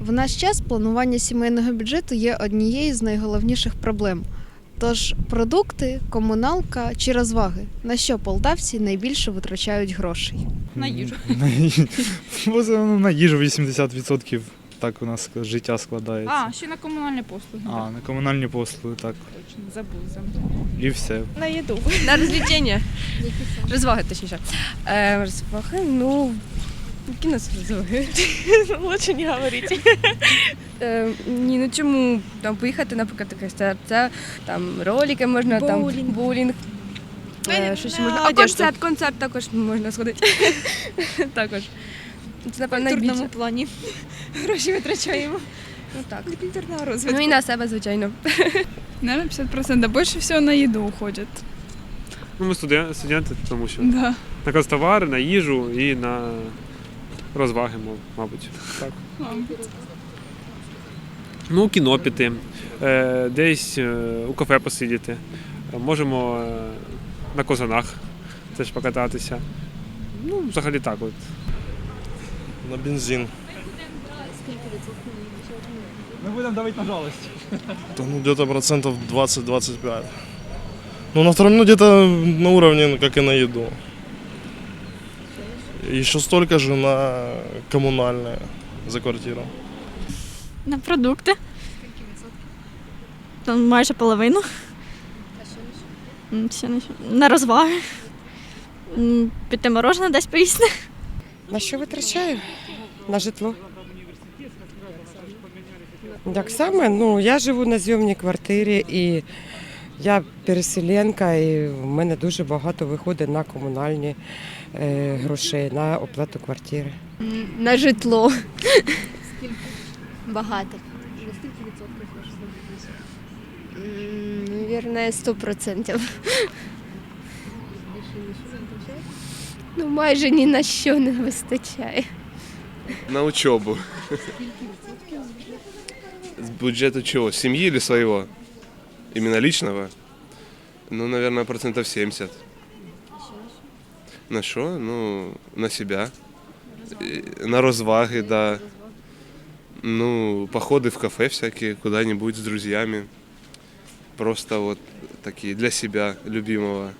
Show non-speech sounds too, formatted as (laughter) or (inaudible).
В наш час планування сімейного бюджету є однією з найголовніших проблем. Тож продукти, комуналка чи розваги, на що полтавці найбільше витрачають грошей? На їжу. (laughs) На їжу. Бо це, ну, на їжу 80% так у нас життя складається. А, ще на комунальні послуги. А, на комунальні послуги, так. Точно, забув забув. І все. На їду. На розвлечення. Розваги, точніше. Е, розваги, ну. Нас розваги? (laughs) Лучше не говорити. Е, ні, ну чому там поїхати, наприклад, таке це там ролики можна, там Боулінг. боулінг. Е, щось можна. А концерт, концерт також можна сходити. (laughs) також. Це, напевно, В культурному найбільше. плані. Гроші витрачаємо. Ну, так. Для культурного Ну і на себе, звичайно. Наверное, 50%. Больше всего на еду уходит. Ну, ми студен- студенти, тому що Да. на канцтовари, на їжу і на розваги, мов- мабуть. Так. Ну, кіно піти, е, десь е, у кафе посидіти. Е, Можемо на козанах теж покататися. Ну, взагалі так от. На бензин. Ми будемо давити на жалость. Да, ну, где-то процентов 20-25. Ну, на втором, ну, где-то на уровне, ну, как и на еду. Еще столько же на коммунальное за квартиру. На продукти. Там майже половину. М, ще не що. На розваги. М, Піти морожене десь поїсти. На що витрачаю? На житло. Як саме? Ну, я живу на зйомній квартирі і я переселенка, і в мене дуже багато виходить на комунальні е, грошей, на оплату квартири. На житло. Багато. Вірне, 100%. Ну, майже ні на що не вистачає. На учебу. С бюджета чего? Семьи или своего? Именно личного? Ну, наверное, процентов 70. На что? Ну, на себя. На розваги, да. Ну, походы в кафе всякие, куда-нибудь с друзьями. Просто вот такие для себя, любимого.